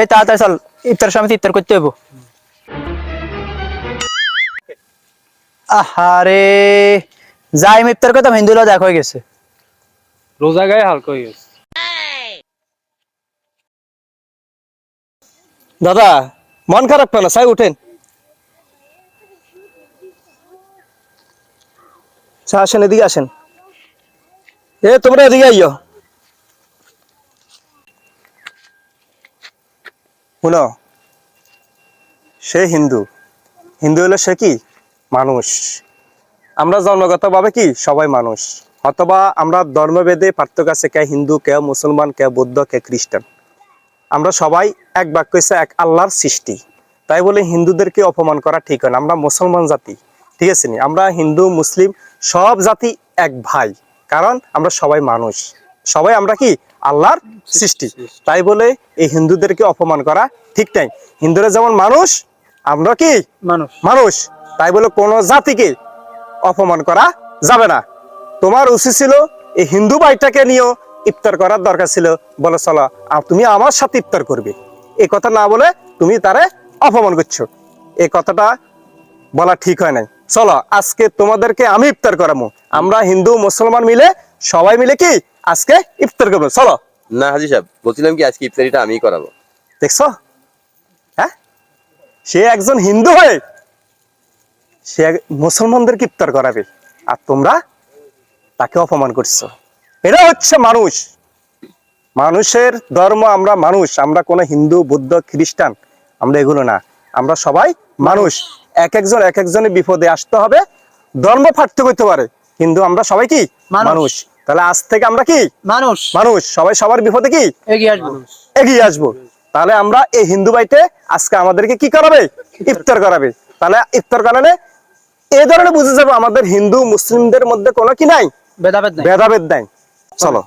এই তাড়াতাড়ি চল ইফতার সময় ইফতার করতে হইব। আহারে যাই ইফতার করতাম হিন্দুরা দেখ হয়ে গেছে। রোজা গায়ে হালকা হয়ে গেছে। দাদা মন খারাপ কেন? সাই উঠেন। আসেন এদিকে আসেন। এ তোমরা এদিকে আইও শুনো, সে হিন্দু। হিন্দু হলো সে কি? মানুষ। আমরা জন্মগতভাবে কি? সবাই মানুষ। অথবা আমরা ধর্মভেদে পার্থক্য আছে কে হিন্দু, কে মুসলমান, কে বৌদ্ধ, কে খ্রিস্টান। আমরা সবাই এক বাক্য এক আল্লাহর সৃষ্টি। তাই বলে হিন্দুদেরকে অপমান করা ঠিক হয় না। আমরা মুসলমান জাতি, ঠিক আছে আমরা হিন্দু, মুসলিম, সব জাতি এক ভাই। কারণ আমরা সবাই মানুষ। সবাই আমরা কি? আল্লাহর সৃষ্টি তাই বলে এই হিন্দুদেরকে অপমান করা ঠিক নাই। হিন্দুরা যেমন মানুষ আমরা কি? মানুষ। মানুষ। তাই বলে কোন জাতিকে অপমান করা যাবে না। তোমার উচিত ছিল এই হিন্দু ভাইটাকে নিয়েও ইফতার করার দরকার ছিল। বলে চলো তুমি আমার সাথে ইফতার করবে। এই কথা না বলে তুমি তারে অপমান করছ। এই কথাটা বলা ঠিক হয় নাই। চলো আজকে তোমাদেরকে আমি ইফতার করামো। আমরা হিন্দু মুসলমান মিলে সবাই মিলে কি আজকে ইফতার করব চলো। না হাজি সাহেব বলছিলাম কি আজকে ইফতারিটা আমিই করাবো। দেখছ? হ্যাঁ? সে একজন হিন্দু হয়ে সে মুসলমানদেরকে ইফতার করাবে? আর তোমরা তাকে অপমান করছ। এটা হচ্ছে মানুষ। মানুষের ধর্ম আমরা মানুষ। আমরা কোনো হিন্দু বৌদ্ধ খ্রিস্টান আমরা এগুলো না। আমরা সবাই মানুষ। এক একজন এক একজনের বিপদে আসতে হবে। ধর্ম পার্থক্য হতে পারে। কিন্তু আমরা সবাই কি? মানুষ। মানুষ। তাহলে আজ থেকে আমরা কি? মানুষ। মানুষ। সবাই সবার বিপদে কি? এগিয়ে আসব। এগিয়ে আসব। তাহলে আমরা এই হিন্দু বাইতে আজকে আমাদেরকে কি করাবে? ইফতার করাবে। তাহলে ইফতার করালে এই ধরনের বুঝে যাব আমাদের হিন্দু মুসলিমদের মধ্যে কোনো কি নাই? ভেদাভেদ নাই। ভেদাভেদ নাই। চলো।